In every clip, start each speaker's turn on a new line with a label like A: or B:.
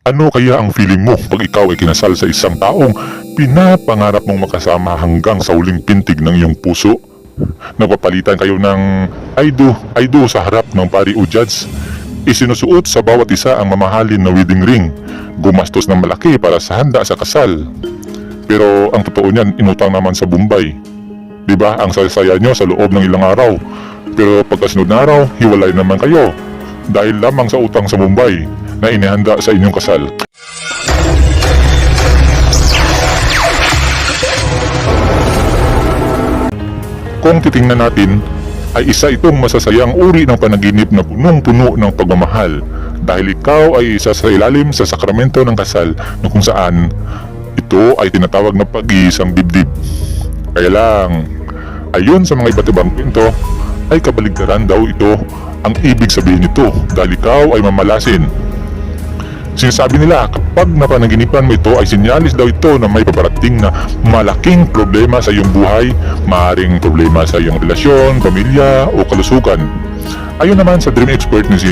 A: Ano kaya ang feeling mo pag ikaw ay kinasal sa isang taong pinapangarap mong makasama hanggang sa uling pintig ng iyong puso? Nagpapalitan kayo ng I do, I do sa harap ng pari o judge. Isinusuot sa bawat isa ang mamahalin na wedding ring. Gumastos ng malaki para sa handa sa kasal. Pero ang totoo niyan, inutang naman sa Bombay. Di ba? Ang saya nyo sa loob ng ilang araw. Pero pagkasunod na araw, hiwalay naman kayo. Dahil lamang sa utang sa Bombay na inihanda sa inyong kasal. Kung titingnan natin, ay isa itong masasayang uri ng panaginip na punong-puno ng pagmamahal dahil ikaw ay isa sa ilalim sa sakramento ng kasal na kung saan ito ay tinatawag na pag-iisang dibdib. Kaya lang, ayon sa mga iba't ibang kwento, ay kabaligtaran daw ito ang ibig sabihin nito dahil ikaw ay mamalasin. Sinasabi nila kapag napanaginipan mo ito ay sinyalis daw ito na may paparating na malaking problema sa iyong buhay, maaring problema sa iyong relasyon, pamilya o kalusugan. Ayon naman sa dream expert ni si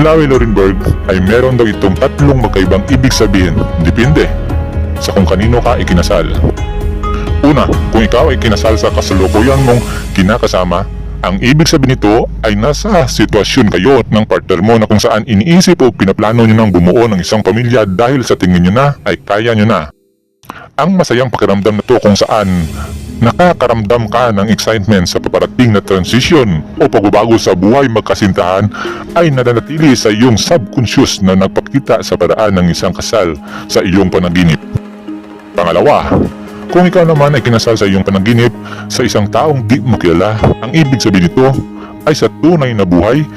A: Larry Lorenberg ay meron daw itong tatlong magkaibang ibig sabihin, depende sa kung kanino ka ikinasal. Una, kung ikaw ay kinasal sa kasalukuyan mong kinakasama, ang ibig sabihin nito ay nasa sitwasyon kayo ng partner mo na kung saan iniisip o pinaplano nyo nang bumuo ng isang pamilya dahil sa tingin nyo na ay kaya nyo na. Ang masayang pakiramdam na to kung saan nakakaramdam ka ng excitement sa paparating na transition o pagbabago sa buhay magkasintahan ay nananatili sa iyong subconscious na nagpakita sa paraan ng isang kasal sa iyong panaginip. Pangalawa, kung ikaw naman ay kinasal sa iyong panaginip sa isang taong di mo kilala, ang ibig sabihin nito ay sa tunay na buhay